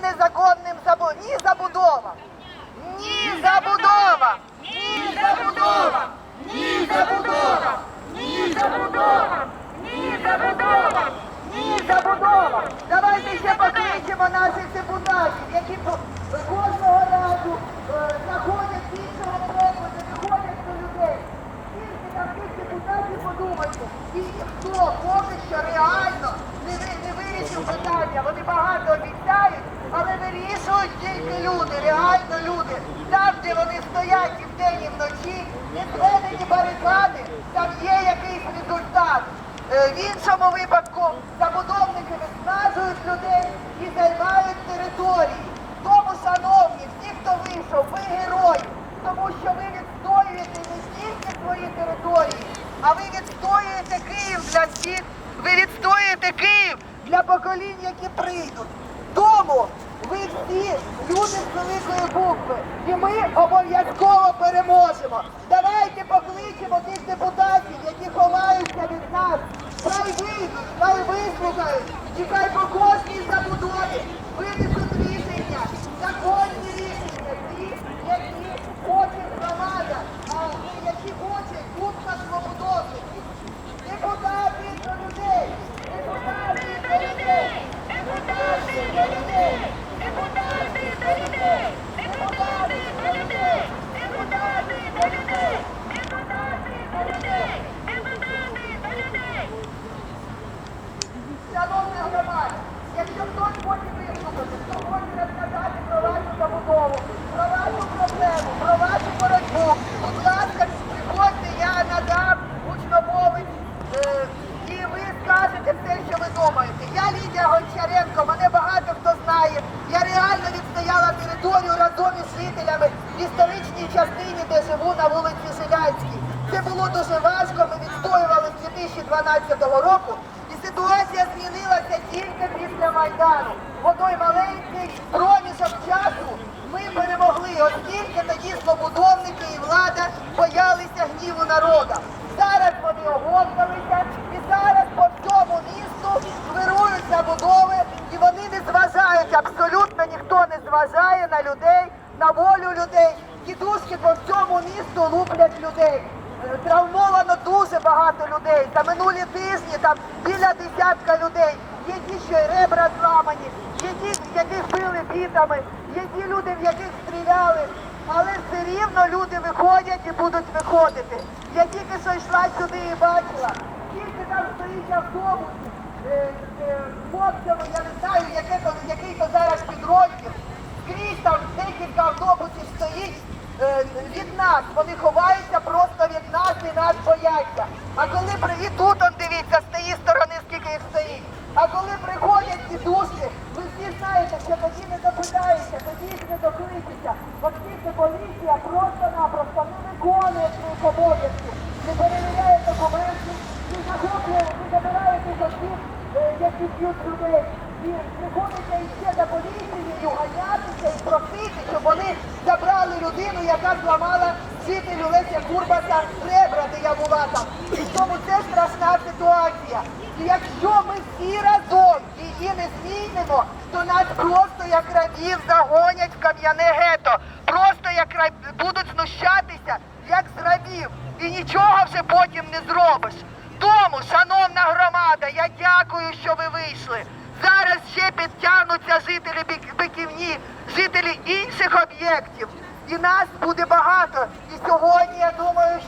незаконним забу... ні забудова. Ні забудова. Ні забудова. Ні забудова. Ні забудова. Ні забудова. Ні забудова. Давайте ще покличемо наших депутатів, які кожного разу е, знаходять іншого не виходять до людей. Скільки там тих депутатів подумайте, і ніхто поки що реально не вирішив питання. Вони багато обіцяють, але вирішують тільки люди, реально люди. Там, де вони стоять і вдень, і вночі, не зведені барикади, там є якийсь результат. Е, В іншому випадку забудовники виснажують людей і займають території. Тому, шановні, всі, хто вийшов, ви герої, тому що ви відстоюєте не тільки свої території, а ви відстоюєте Київ для всіх, ви відстоюєте Київ для поколінь, які прийдуть. Тому ви всі люди з великої букви, і ми обов'язково переможемо. Давайте покличемо тих депутатів, які ховаються від нас. Хай вийдуть, хай вислухають, і хай по кожній забудові винесуть рішення, законні хоче хто хоче розказати про вашу забудову, про вашу проблему, про вашу боротьбу, будь ласка, приходьте, я надам гучномовець, е, і ви скажете все, що ви думаєте. Я Лідія Гончаренко, мене багато хто знає. Я реально відстояла територію разом із жителями в історичній частині, де живу на вулиці Жилянській. Це було дуже важко, ми відстоювали з 2012 року. І ситуація змінилася Майдану. В той маленький проміжок часу ми перемогли, оскільки тоді свободовники і влада боялися гніву народу. Зараз вони оговталися і зараз по всьому місту вирують забудови, і вони не зважають, абсолютно ніхто не зважає на людей, на волю людей. Тітушки по всьому місту луплять людей. Е, Травмовано дуже багато людей. За минулі тижні там біля десятка людей. Ті, що ребра зламані, є ті, яких били бітами, є ті люди, в яких стріляли. Але все рівно люди виходять і будуть виходити. Я тільки що йшла сюди і бачила, скільки там стоїть автобусів. Е, е, хлопцями, я не знаю, яке то, який то зараз підрозділ. Скрізь там декілька автобусів стоїть е, від нас. Вони ховаються просто від нас і нас бояться. А коли при і тут он дивіться, з тієї сторони, скільки їх стоїть. А коли приходять ці душки, ви всі знаєте, що тоді не допитаєте, тоді їх не докличеться. Оскільки поліція просто-напросто не виконує своїх обов'язків, не перевіряє документи, не захоплює, не забирає тих осіб, е, які б'ють людей. І приходиться іще за поліцією ганятися і просити, щоб вони забрали людину, яка зламала жителю Леся Курбаса ребра, де я була там. І тому це страшна ситуація. І якщо ми всі разом її не змінимо, то нас просто як рабів загонять в кам'яне гето. Просто як раб- будуть знущатися, як з рабів. І нічого вже потім не зробиш. Тому, шановна громада, я дякую, що ви вийшли. Зараз ще підтягнуться жителі Бик- Биківні, жителі інших об'єктів. І нас буде багато. І сьогодні я думаю,